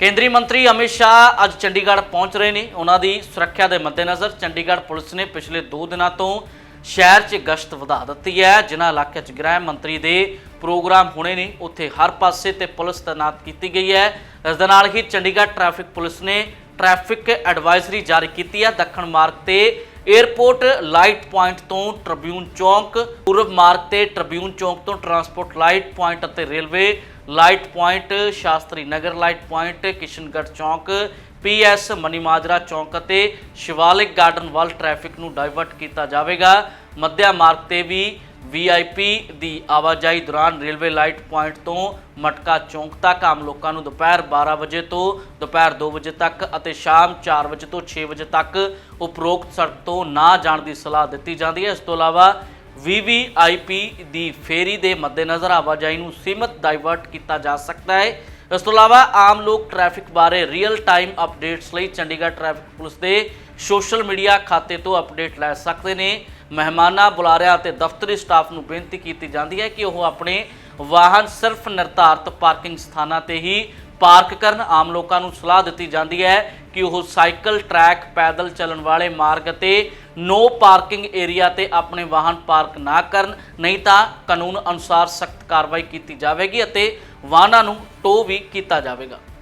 ਕੇਂਦਰੀ ਮੰਤਰੀ ਅਮਿਤ ਸ਼ਾਹ ਅੱਜ ਚੰਡੀਗੜ੍ਹ ਪਹੁੰਚ ਰਹੇ ਨੇ। ਉਹਨਾਂ ਦੀ ਸੁਰੱਖਿਆ ਦੇ ਮੱਦੇਨਜ਼ਰ ਚੰਡੀਗੜ੍ਹ ਪੁਲਿਸ ਨੇ ਪਿਛਲੇ 2 ਦਿਨਾਂ ਤੋਂ ਸ਼ਹਿਰ 'ਚ ਗਸ਼ਤ ਵਧਾ ਦਿੱਤੀ ਹੈ। ਜਿਨ੍ਹਾਂ ਇਲਾਕਿਆਂ 'ਚ ਗ੍ਰਹਿ ਮੰਤਰੀ ਦੇ ਪ੍ਰੋਗਰਾਮ ਹੋਣੇ ਨੇ। ਉੱਥੇ ਹਰ ਪਾਸੇ ਤੇ ਪੁਲਿਸ ਤੈਨਾਤ ਕੀਤੀ ਗਈ ਹੈ। ਇਸ ਦੇ ਨਾਲ ਹੀ ਚੰਡੀਗੜ੍ਹ ਟ੍ਰੈਫਿਕ ਪੁਲਿਸ ਨੇ ਟ੍ਰੈਫਿਕ ਐਡਵਾਈਜ਼ਰੀ ਜਾਰੀ ਕੀਤੀ ਹੈ। ਦੱਖਣ ਮਾਰਗ ਤੇ ਏਅਰਪੋਰਟ ਲਾਈਟ ਪੁਆਇੰਟ ਤੋਂ ਟ੍ਰਿਬਿਊਨ ਚੌਂਕ ਪੂਰਬ ਮਾਰਗ ਤੇ ਟ੍ਰਿਬਿਊਨ ਚੌਂਕ ਤੋਂ ਟਰਾਂਸਪੋਰਟ ਲਾਈਟ ਪੁਆਇੰਟ ਅਤੇ railway light point Shastri Nagar light point, Kishangarh ਚੌਂਕ ਪੀਐਸ ਮਨੀਮਾਜਰਾ ਚੌਂਕ ਅਤੇ ਸ਼ਿਵਾਲਿਕ ਗਾਰਡਨ ਵੱਲ ਟ੍ਰੈਫਿਕ ਨੂੰ ਡਾਇਵਰਟ ਕੀਤਾ ਜਾਵੇਗਾ। ਮੱਧਿਆ ਮਾਰਗ ਤੇ ਵੀ ਵੀਆਈਪੀ ਦੀ ਆਵਾਜਾਈ ਦੌਰਾਨ ਰੇਲਵੇ ਲਾਈਟ ਪੁਆਇੰਟ ਤੋਂ ਮਟਕਾ ਚੌਂਕ ਤੱਕ ਆਮ ਲੋਕਾਂ ਨੂੰ ਦੁਪਹਿਰ 12 ਵਜੇ ਤੋਂ ਦੁਪਹਿਰ 2 ਵਜੇ ਤੱਕ ਅਤੇ ਸ਼ਾਮ 4 ਵਜੇ ਤੋਂ 6 ਵਜੇ ਤੱਕ ਉਪਰੋਕਤ ਸੜਕ ਤੋਂ ਨਾ ਜਾਣ ਦੀ ਸਲਾਹ ਦਿੱਤੀ ਜਾਂਦੀ ਹੈ। ਇਸ ਤੋਂ ਇਲਾਵਾ ਵੀਵੀਆਈਪੀ ਦੀ ਫੇਰੀ ਦੇ ਮੱਦੇਨਜ਼ਰ ਆਵਾਜਾਈ ਨੂੰ ਸੀਮਤ ਡਾਈਵਰਟ ਕੀਤਾ ਜਾ ਸਕਦਾ ਹੈ। ਇਸ ਤੋਂ ਇਲਾਵਾ ਆਮ ਲੋਕ ਟ੍ਰੈਫਿਕ ਬਾਰੇ ਰੀਅਲ ਟਾਈਮ ਅਪਡੇਟਸ ਲਈ ਚੰਡੀਗੜ੍ਹ ਟ੍ਰੈਫਿਕ ਪੁਲਿਸ ਦੇ ਸੋਸ਼ਲ ਮੀਡੀਆ ਖਾਤੇ ਤੋਂ ਅਪਡੇਟ ਲੈ ਸਕਦੇ ਨੇ। ਮਹਿਮਾਨਾਂ, ਬੁਲਾਰਿਆਂ ਅਤੇ ਦਫ਼ਤਰੀ ਸਟਾਫ ਨੂੰ ਬੇਨਤੀ ਕੀਤੀ ਜਾਂਦੀ ਹੈ ਕਿ ਉਹ ਆਪਣੇ ਵਾਹਨ ਸਿਰਫ ਨਿਰਧਾਰਤ ਪਾਰਕਿੰਗ ਸਥਾਨਾਂ ਤੇ ਹੀ ਪਾਰਕ ਕਰਨ ਆਮ ਲੋਕਾਂ ਨੂੰ ਸਲਾਹ ਦਿੱਤੀ ਜਾਂਦੀ ਹੈ ਕਿ ਉਹ ਸਾਈਕਲ, ਟਰੈਕ, ਪੈਦਲ ਚੱਲਣ ਵਾਲੇ ਮਾਰਗ ਅਤੇ ਨੋ ਪਾਰਕਿੰਗ ਏਰੀਆ ਤੇ ਆਪਣੇ ਵਾਹਨ ਪਾਰਕ ਨਾ ਕਰਨ, ਨਹੀਂ ਤਾਂ ਕਾਨੂੰਨ ਅਨੁਸਾਰ ਸਖਤ ਕਾਰਵਾਈ ਕੀਤੀ ਜਾਵੇਗੀ ਅਤੇ ਵਾਹਨਾਂ ਨੂੰ ਟੋ ਵੀ ਕੀਤਾ ਜਾਵੇਗਾ।